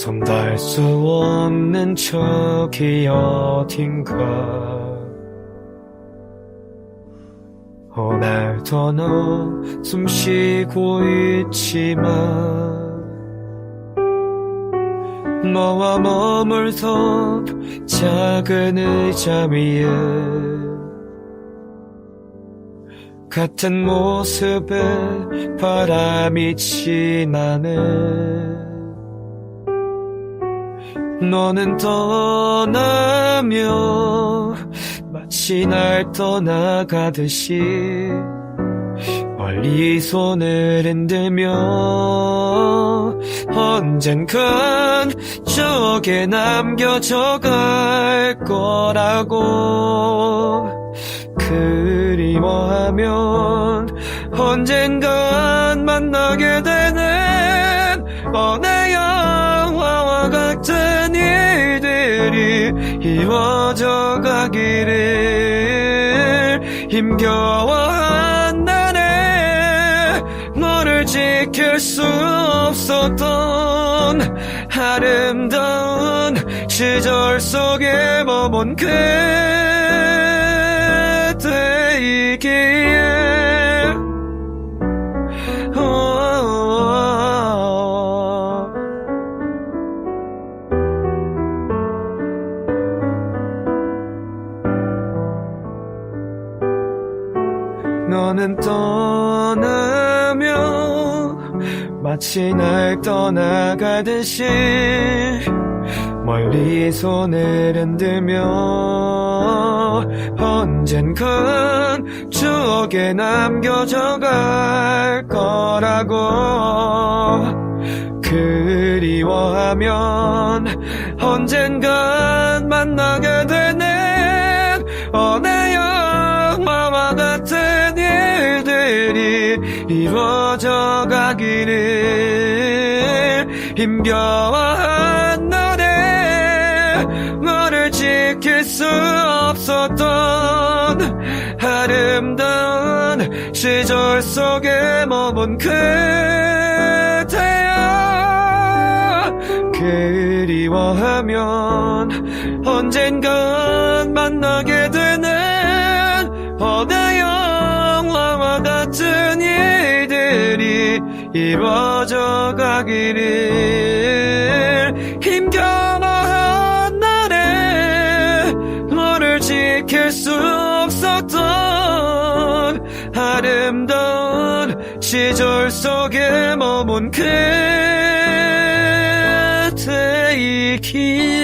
손 닿을 수 없는 저기 어딘가. 오늘도 너 숨 쉬고 있지만 너와 머물던 작은 의자 위에 같은 모습에 바람이 지나네 너는 떠나며 마치 날 떠나가듯이 멀리 손을 흔들며 언젠간 저게 남겨져 갈 거라고 그리워하면 언젠간 만나게 되는 어내 일들이 이루어져 가기를 힘겨워한 날에 너를 지킬 수 없었던 아름다운 시절 속에 머문 그대이기에 너는 떠나며 마치 날 떠나가듯이 멀리 손을 흔들며 언젠간 추억에 남겨져 갈 거라고 그리워하면 언젠간 만나게 되는 어내 이 이루어져 가기를 힘겨워한 날에 너를 지킬 수 없었던 아름다운 시절 속에 머문 그대야 그리워하면 언젠간 만나게 되 이루어져 가기를 힘겨워한 날에 너를 지킬 수 없었던 아름다운 시절 속에 머문 그대이기에